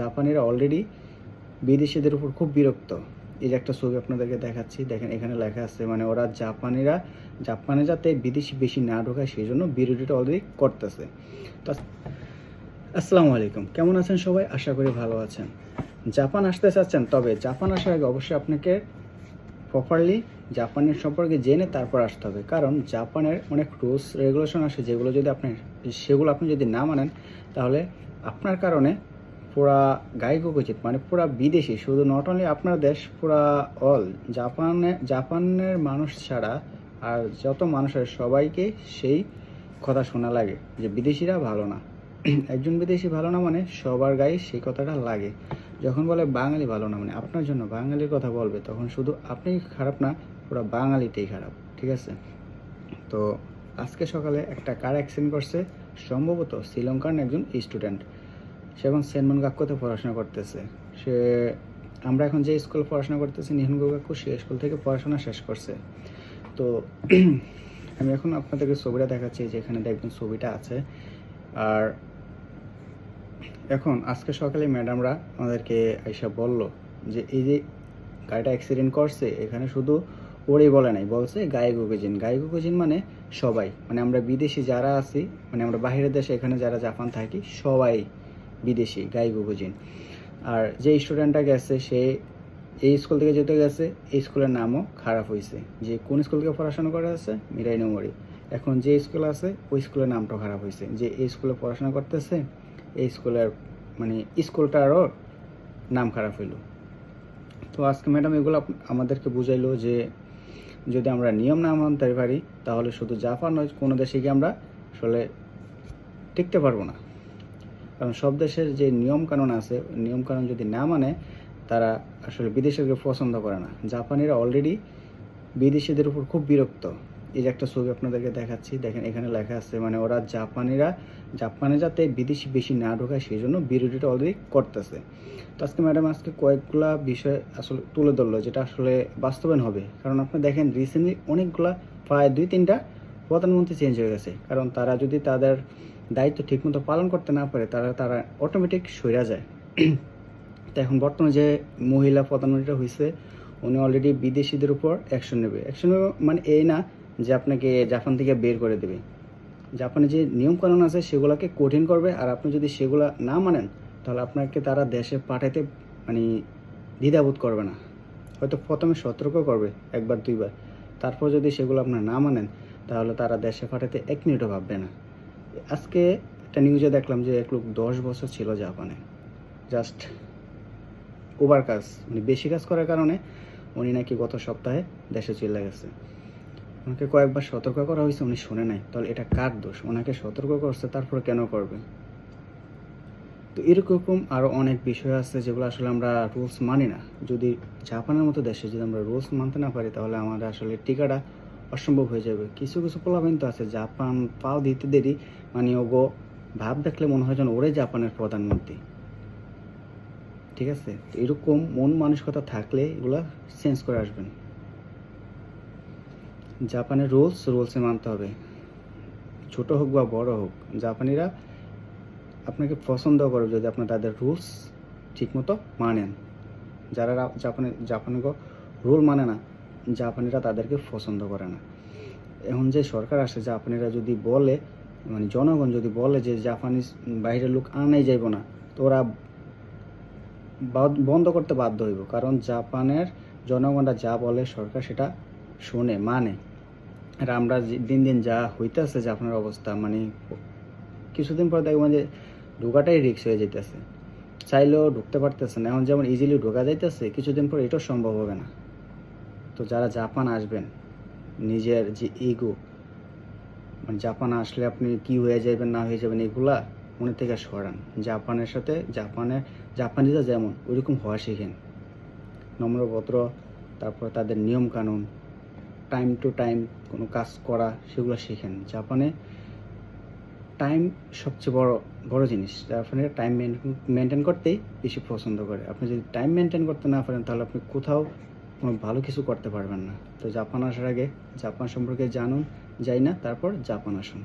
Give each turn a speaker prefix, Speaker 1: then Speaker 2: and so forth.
Speaker 1: জাপানিরা already বিদেশিদের উপর খুব বিরক্ত। এই যে একটা ছবি আপনাদেরকে দেখাচ্ছি, দেখেন এখানে লেখা আছে মানে ওরা জাপানিরা, জাপানে যাতে বিদেশি বেশি না ঢোকায় সেই জন্য বিরোধীটা অলরেডি করতেছে। তো আসসালামু আলাইকুম। কেমন আছেন সবাই? আশা করি ভালো আছেন। জাপান আসতে চাচ্ছেন, তবে জাপান আসার আগে অবশ্যই আপনাকে প্রপারলি জাপানের সম্পর্কে জেনে তারপর আসতে হবে। কারণ জাপানের অনেক রুলস রেগুলেশন আসে, যেগুলো যদি আপনি, সেগুলো আপনি যদি না মানেন, তাহলে আপনার কারণে পুরা গায়ক উচিত মানে পুরা বিদেশি, শুধু নট অনলি আপনার দেশ, পুরা অল জাপানে, জাপানের মানুষ ছাড়া আর যত মানুষের সবাইকে সেই কথা শোনা লাগে, যে বিদেশিরা ভালো না। একজন বিদেশি ভালো না মানে সবার গায়ে সেই কথাটা লাগে। যখন বলে বাঙালি ভালো না মানে আপনার জন্য বাঙালির কথা বলবে, তখন শুধু আপনি খারাপ না, পুরো বাঙালিটাই খারাপ, ঠিক আছে? তো আজকে সকালে একটা কার অ্যাক্সিডেন্ট করছে, সম্ভবত শ্রীলঙ্কার একজন স্টুডেন্ট সে এখন সেনমন কাক্কুতে পড়াশোনা করতেছে। সে, আমরা এখন যে স্কুলে পড়াশোনা করতেছি নিহনগো কাকু সে স্কুল থেকে পড়াশোনা শেষ করছে। তো আমি এখন আপনাদেরকে ছবিটা দেখাচ্ছি যেখানে দেখবেন ছবিটা আছে। আর এখন, আজকে সকালে ম্যাডামরা আমাদেরকে আইসা বলল যে, এই যে গাড়িটা অ্যাক্সিডেন্ট করছে, এখানে শুধু ওরই বলে নাই, বলছে গায়ে গুকুজিন গায়ে গুকুজিন মানে সবাই। মানে আমরা বিদেশি যারা আছি মানে আমরা বাইরের দেশে এখানে যারা জাপান থাকি, সবাই বিদেশি গায়ে গুকুজিন আর যে স্টুডেন্টটা গেছে, সে এই স্কুল থেকে যেতে গেছে, এই স্কুলের নামও খারাপ হয়েছে যে কোন স্কুল থেকে পড়াশোনা করে আছে? মিরাই নমরি। এখন যে স্কুল আছে, ওই স্কুলের নামটাও খারাপ হয়েছে যে এই স্কুলে পড়াশোনা করতেছে, এই স্কুলের মানে স্কুলটারও নাম খারাপ হইল। তো আজকে ম্যাডাম এগুলো আমাদেরকে বুঝাইলো যে যদি আমরা নিয়ম না মানতে পারি, তাহলে শুধু জাপান নয়, কোনো দেশে গিয়ে আমরা আসলে টিকতে পারব না। কারণ সব দেশের যে নিয়ম কানুন আছে নিয়ম কানুন যদি না মানে তারা আসলে বিদেশিকে পছন্দ করে না। জাপানিরা অলরেডি বিদেশিদের উপর খুব বিরক্ত। এই যে একটা ছবি আপনাদেরকে দেখাচ্ছি, দেখেন এখানে লেখা আছে মানে ওরা জাপানিরা, জাপানে যাতে বিদেশি বেশি না ঢোকায় সেই জন্য বিরোধীটা অলরেডি করতেছে। তো আজকে ম্যাডাম আজকে কয়েকগুলা বিষয় আসলে তুলে ধরলো, যেটা আসলে বাস্তবায়ন হবে। কারণ আপনি দেখেন রিসেন্টলি অনেকগুলা, প্রায় দুই তিনটা প্রধানমন্ত্রী চেঞ্জ হয়ে গেছে। কারণ তারা যদি তাদের দায়িত্ব ঠিকমতো পালন করতে না পারে, তারা তারা অটোমেটিক সইরা যায়। তো এখন বর্তমানে যে মহিলা প্রধানমন্ত্রীটা হয়েছে উনি অলরেডি বিদেশিদের উপর অ্যাকশন নেবে। অ্যাকশন নেবে মানে এই না যে আপনাকে জাপান থেকে বের করে দেবে। জাপানে যে নিয়ম কানুন আছে, সেগুলোকে কঠিন করবে, আর আপনি যদি সেগুলো না মানেন, তাহলে আপনাকে তারা দেশে পাঠাতে মানে দ্বিধাবোধ করবে না। হয়তো প্রথমে সতর্ক করবে একবার, দুইবার। তারপর যদি সেগুলো আপনার না মানেন, তাহলে তারা দেশে পাঠাতে এক মিনিটও ভাববে না। আজকে একটা নিউজে দেখলাম যে এক লোক দশ বছর ছিল জাপানে। জাস্ট ওভার কাজ মানে বেশি কাজ করার কারণে উনি নাকি গত সপ্তাহে দেশে চলে গেছে। ওনাকে কয়েকবার সতর্ক করা হয়েছে, উনি শুনে নাই। তাহলে এটা কার দোষ? ওনাকে সতর্ক করছে, তারপর কেন করবে? তো এরকম আরও অনেক বিষয় আছে যেগুলো আসলে আমরা রুলস মানি না। যদি জাপানের মতো দেশে যদি আমরা রুলস মানতে না পারি, তাহলে আমাদের আসলে টিকাটা অসম্ভব হয়ে যাবে। কিছু কিছু পোলাবেন তো আছে, জাপান পাও দিতে দেরি মানে ওগো ভাব দেখলে মনে হয় যেন ওরে জাপানের প্রধানমন্ত্রী। ঠিক আছে? এরকম মন মানসিকতা থাকলে এগুলা চেঞ্জ করে আসবেন। জাপানের রুলস রুলসে মানতে হবে। ছোট হোক বা বড় হোক, জাপানিরা আপনাকে পছন্দ করবে যদি আপনি তাদের রুলস ঠিকমতো মানেন। যারা জাপানে জাপানে রুল মানে না জাপানিরা তাদেরকে পছন্দ করে না। এখন যে সরকার আসে জাপানিরা যদি বলে মানে জনগণ যদি বলে যে জাপানিজ বাইরের লোক আনাই যাইব না, তো ওরা বন্ধ করতে বাধ্য হইব। কারণ জাপানের জনগণরা যা বলে সরকার সেটা শোনে মানে। আর আমরা দিন দিন যা হইতেছে জাপানের অবস্থা মানে কিছুদিন পর দেখবেন যে ঢোকাটাই রিক্স হয়ে যাইতেছে। চাইলেও ঢুকতে পারতেছে না। এখন যেমন ইজিলি ঢোকা যাইতেছে, কিছুদিন পর এটাও সম্ভব হবে না। তো যারা জাপান আসবেন, নিজের যে ইগো মানে জাপান আসলে আপনি কি হয়ে যাবেন, না হয়ে যাবেন, এগুলা মনে থেকে সরান। জাপানের সাথে জাপানের, জাপানিরা যেমন, ওইরকম হওয়া শেখেন। নম্রভদ্র তারপর তাদের নিয়ম কানুন টাইম টু টাইম কোনো কাজ করা, সেগুলো শেখেন। জাপানে টাইম সবচেয়ে বড় বড় জিনিস। জাপানে টাইম মেনটেন করতেই বেশি পছন্দ করে। আপনি যদি টাইম মেনটেন করতে না পারেন, তাহলে আপনি কোথাও কোনো ভালো কিছু করতে পারবেন না। তো জাপান আসার আগে জাপান সম্পর্কে জানুন, যাই না, তারপর জাপান আসুন।